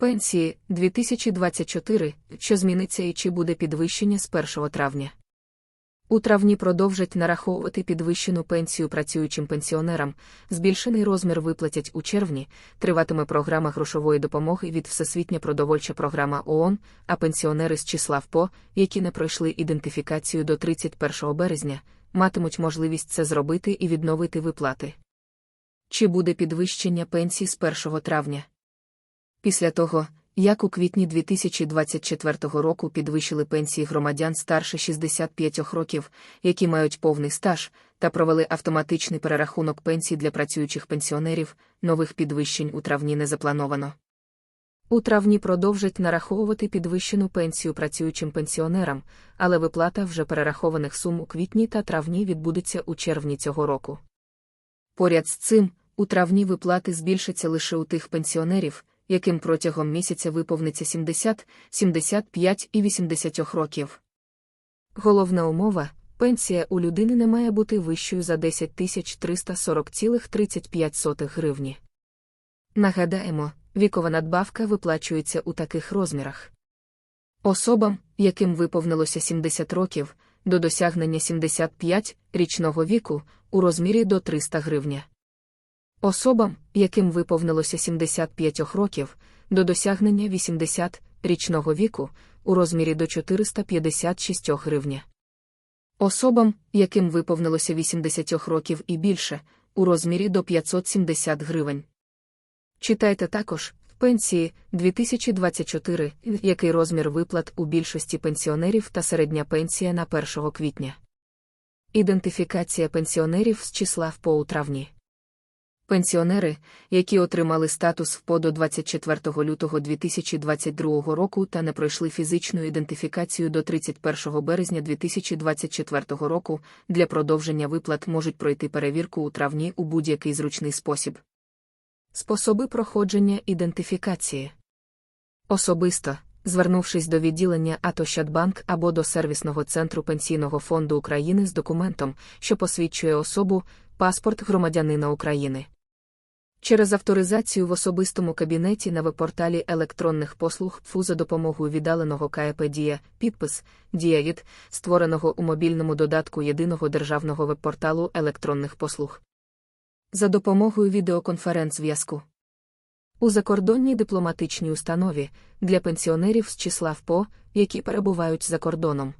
Пенсії 2024, що зміниться і чи буде підвищення з 1 травня. У травні продовжать нараховувати підвищену пенсію працюючим пенсіонерам, збільшений розмір виплатять у червні, триватиме програма грошової допомоги від Всесвітня продовольча програма ООН, а пенсіонери з числа ВПО, які не пройшли ідентифікацію до 31 березня, матимуть можливість це зробити і відновити виплати. Чи буде підвищення пенсій з 1 травня? Після того, як у квітні 2024 року підвищили пенсії громадян старше 65 років, які мають повний стаж, та провели автоматичний перерахунок пенсій для працюючих пенсіонерів, нових підвищень у травні не заплановано. У травні продовжать нараховувати підвищену пенсію працюючим пенсіонерам, але виплата вже перерахованих сум у квітні та травні відбудеться у червні цього року. Поряд з цим, у травні виплати збільшаться лише у тих пенсіонерів, яким протягом місяця виповниться 70, 75 і 80 років. Головна умова пенсія у людини не має бути вищою за 10 340,35 гривні. Нагадаємо, вікова надбавка виплачується у таких розмірах. Особам, яким виповнилося 70 років, до досягнення 75 річного віку у розмірі до 300 гривня. Особам, яким виповнилося 75 років, до досягнення 80 річного віку у розмірі до 456 гривня. Особам, яким виповнилося 80 років і більше, у розмірі до 570 гривень. Читайте також пенсії 2024, який розмір виплат у більшості пенсіонерів та середня пенсія на 1 квітня. Ідентифікація пенсіонерів з числа ВПО у травні. Пенсіонери, які отримали статус ВПО до 24 лютого 2022 року та не пройшли фізичну ідентифікацію до 31 березня 2024 року, для продовження виплат можуть пройти перевірку у травні у будь-який зручний спосіб. Способи проходження ідентифікації. Особисто, звернувшись до відділення АТО Щадбанк або до сервісного центру Пенсійного фонду України з документом, що посвідчує особу, паспорт громадянина України. Через авторизацію в особистому кабінеті на веб-порталі електронних послуг ФУ за допомогою віддаленого КЕП Дія, підпис Дієвід, створеного у мобільному додатку єдиного державного веб-порталу електронних послуг. За допомогою відеоконференц-зв'язку. У закордонній дипломатичній установі для пенсіонерів з числа ВПО, які перебувають за кордоном.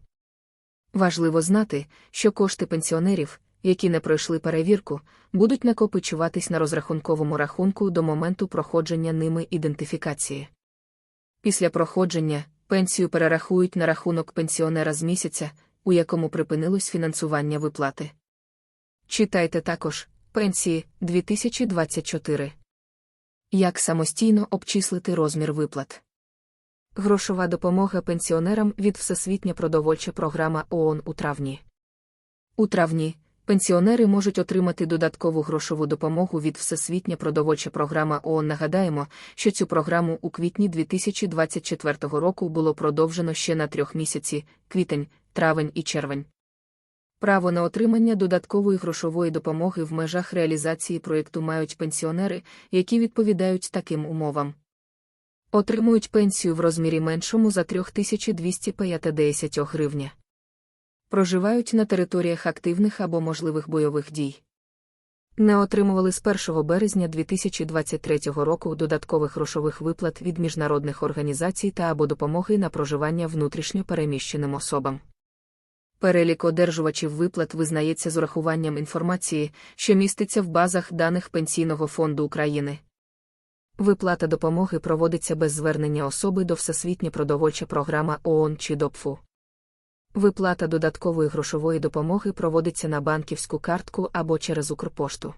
Важливо знати, що кошти пенсіонерів, які не пройшли перевірку, будуть накопичуватись на розрахунковому рахунку до моменту проходження ними ідентифікації. Після проходження пенсію перерахують на рахунок пенсіонера з місяця, у якому припинилось фінансування виплати. Читайте також пенсії 2024. Як самостійно обчислити розмір виплат. Грошова допомога пенсіонерам від Всесвітня продовольча програма ООН у травні. У травні Пенсіонери можуть отримати додаткову грошову допомогу від Всесвітня продовольча програма ООН. Нагадаємо, що цю програму у квітні 2024 року було продовжено ще на трьох місяці квітень, травень і червень. Право на отримання додаткової грошової допомоги в межах реалізації проєкту мають пенсіонери, які відповідають таким умовам. Отримують пенсію в розмірі меншому за 3250 гривня проживають на територіях активних або можливих бойових дій. Не отримували з 1 березня 2023 року додаткових грошових виплат від міжнародних організацій та або допомоги на проживання внутрішньо переміщеним особам. Перелік одержувачів виплат визнається з урахуванням інформації, що міститься в базах даних Пенсійного фонду України. Виплата допомоги проводиться без звернення особи до Всесвітня продовольча програма ООН чи ДОПФУ. Виплата додаткової грошової допомоги проводиться на банківську картку або через Укрпошту.